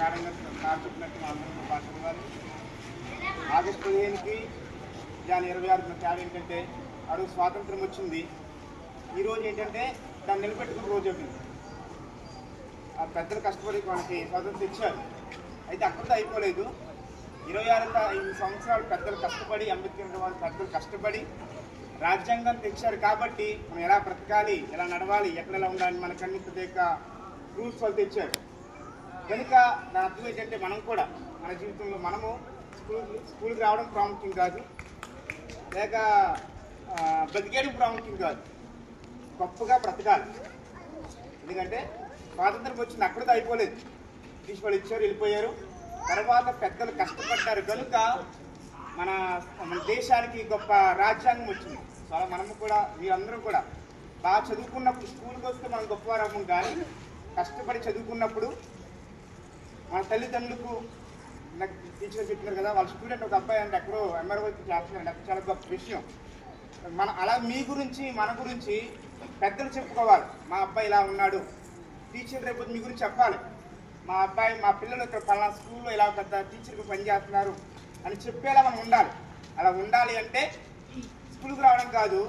చెప్పినట్టు మా అందరూ ఆగస్టు పదిహేనుకి దాని ఇరవై ఆరు తేడా ఏంటంటే ఆ రోజు స్వాతంత్రం వచ్చింది. ఈరోజు ఏంటంటే దాన్ని నిలబెట్టుకున్న రోజు అవుతుంది ఆ పెద్దలు కష్టపడి మనకి స్వాతంత్రం ఇచ్చారు. అయితే అక్కడితో అయిపోలేదు. ఇరవై ఆరు ఐదు సంవత్సరాలు పెద్దలు కష్టపడి అంబేద్కర్ వారు పెద్దలు కష్టపడి రాజ్యాంగం తెచ్చారు కాబట్టి మనం ఎలా బ్రతకాలి ఎలా నడవాలి ఎక్కడ ఎలా ఉండాలి మనకన్నీ ప్రత్యేక రూల్స్ వాళ్ళు తెచ్చారు. కనుక నా అర్థం ఏంటంటే మనం కూడా మన జీవితంలో మనము స్కూల్ స్కూల్కి రావడం ప్రాముఖ్యం కాదు. లేక బతికేయడం ప్రాముఖ్యం కాదు. గొప్పగా బ్రతకాలి. ఎందుకంటే స్వాతంత్రం వచ్చింది అక్కడితో అయిపోలేదు. బ్రిటిష్ వాళ్ళు ఇచ్చారు వెళ్ళిపోయారు. తర్వాత పెద్దలు కష్టపడ్డారు. కనుక మన మన దేశానికి గొప్ప రాజ్యాంగం వచ్చింది. సో అలా మనము కూడా మీరందరూ కూడా బాగా చదువుకున్నప్పుడు స్కూల్కి వస్తే మనం గొప్పవారము కానీ కష్టపడి చదువుకున్నప్పుడు మన తల్లిదండ్రులకు నాకు టీచర్ చెప్పినారు కదా వాళ్ళ స్టూడెంట్ ఒక అబ్బాయి అంటే ఎక్కడో ఎంఆర్ఓ చేస్తున్నాడు అది చాలా గొప్ప విషయం. మన అలా మీ గురించి మన గురించి పెద్దలు చెప్పుకోవాలి. మా అబ్బాయి ఇలా ఉన్నాడు. టీచర్ రేపు మీ గురించి చెప్పాలి. మా అబ్బాయి మా పిల్లలు ఇక్కడ పలానా స్కూల్లో ఇలా పెద్ద టీచర్కి పనిచేస్తున్నారు అని చెప్పేలా మనం ఉండాలి. అలా ఉండాలి అంటే స్కూల్కి రావడం కాదు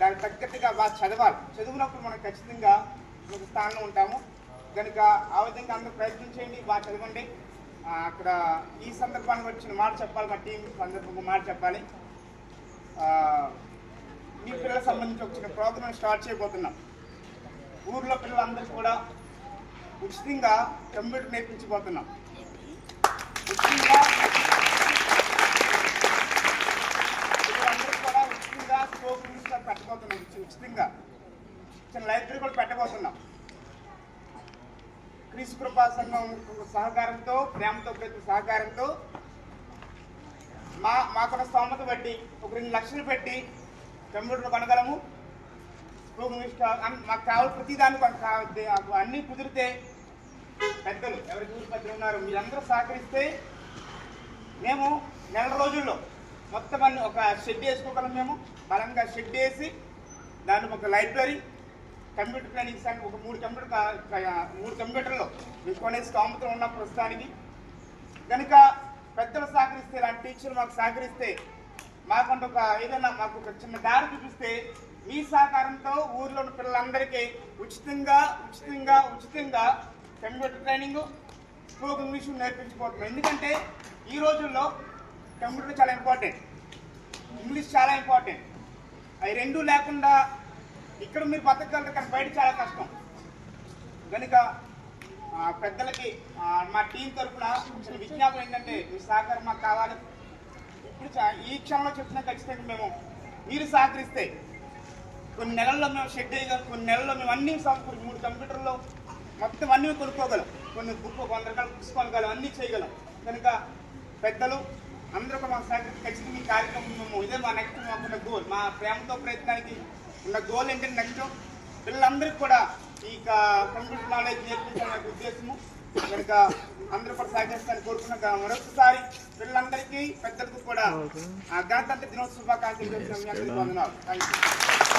దానికి తగ్గట్టుగా బాగా చదవాలి. చదివినప్పుడు మనం ఖచ్చితంగా ఒక స్థానంలో ఉంటాము. కనుక ఆ విధంగా అందరూ ప్రయత్నం చేయండి బాగా చదవండి. అక్కడ ఈ సందర్భానికి వచ్చిన మాట చెప్పాలి మా టీం సందర్భంగా మాట చెప్పాలి. మీ పిల్లలకు సంబంధించి వచ్చిన ప్రోగ్రాం ప్రోగ్రామ్ స్టార్ట్ చేయబోతున్నాం. ఊర్లో పిల్లలందరూ కూడా ఉచితంగా కంప్యూటర్ నేర్పించబోతున్నాం. ఉచితంగా పిల్లలందరూ కూడా ఉచితంగా స్కోప్ పెట్టబోతున్నాం. ఉచితంగా. చిన్న లైబ్రరీ కూడా పెట్టబోతున్నాం. క్రీస్తు కృపా సంఘం సహకారంతో ప్రేమతో ప్రతి సహకారంతో మా మాకున్న స్తోమత బట్టి ఒక రెండు లక్షలు పెట్టి కంప్యూటర్ కొనగలము. మాకు కావాలి ప్రతి దానికి మాకు అన్నీ కుదిరితే పెద్దలు ఎవరికి ఊరి పెద్దలు ఉన్నారు మీరందరూ సహకరిస్తే మేము నెల రోజుల్లో మొత్తం అన్ని ఒక షెడ్ వేసుకోగలం మేము. బలంగా షెడ్ వేసి దానికి ఒక లైబ్రరీ కంప్యూటర్ ట్రైనింగ్ సెంటర్ ఒక మూడు కంప్యూటర్ మూడు కంప్యూటర్లు కొనే స్తోమతం ఉన్న ప్రస్తుతానికి. కనుక పెద్దలు సహకరిస్తే ఇలాంటి టీచర్లు మాకు సహకరిస్తే మాకంటూ ఒక ఏదైనా మాకు ఒక చిన్న దారి చూపిస్తే మీ సహకారంతో ఊర్లో ఉన్న పిల్లలందరికీ ఉచితంగా ఉచితంగా ఉచితంగా కంప్యూటర్ ట్రైనింగ్ స్పోక్ ఇంగ్లీష్ నేర్పించబోతున్నాం ఎందుకంటే ఈ రోజుల్లో కంప్యూటర్ చాలా ఇంపార్టెంట్. ఇంగ్లీష్ చాలా ఇంపార్టెంట్. అవి రెండూ లేకుండా ఇక్కడ మీరు బతకగలరు కానీ బయట చాలా కష్టం. కనుక పెద్దలకి మా టీం తరఫున చిన్న విజ్ఞాపన ఏంటంటే మీ సహకారం మాకు కావాలి. ఇప్పుడు చా- ఈ క్షణంలో చెప్తున్నా ఖచ్చితంగా మేము మీరు సహకరిస్తే కొన్ని నెలల్లో మేము షెడ్ చేయగలం కొన్ని నెలల్లో మేము అన్ని సమకూరి మూడు కంప్యూటర్లో మొత్తం అన్నీ కొనుక్కోగలం. కొన్ని బుక్ వంద రకాల బుక్స్ కొనగలం అన్నీ చేయగలం. కనుక పెద్దలు అందరూ కూడా మాకు సహకరించి ఖచ్చితంగా ఈ కార్యక్రమం మేము ఇదే మా నెక్స్ట్ మాకున్న గోల్ మా ప్రేమతో ప్రయత్నానికి ఉన్న గోల్ ఏంటంటే నెక్స్ట్ పిల్లలందరికీ కూడా ఈ కంప్యూటర్ నాలెడ్జ్ నేర్పించాలనే ఉద్దేశము. కనుక అందరూ కూడా సహకరిస్తారని కోరుకున్న మరొకసారి పిల్లలందరికీ పెద్దలకు కూడా ఆ గణతంత్ర దినోత్సవ శుభాకాంక్షలు చెప్తున్నాం మీ అందరికీ వందనాలు. Thank you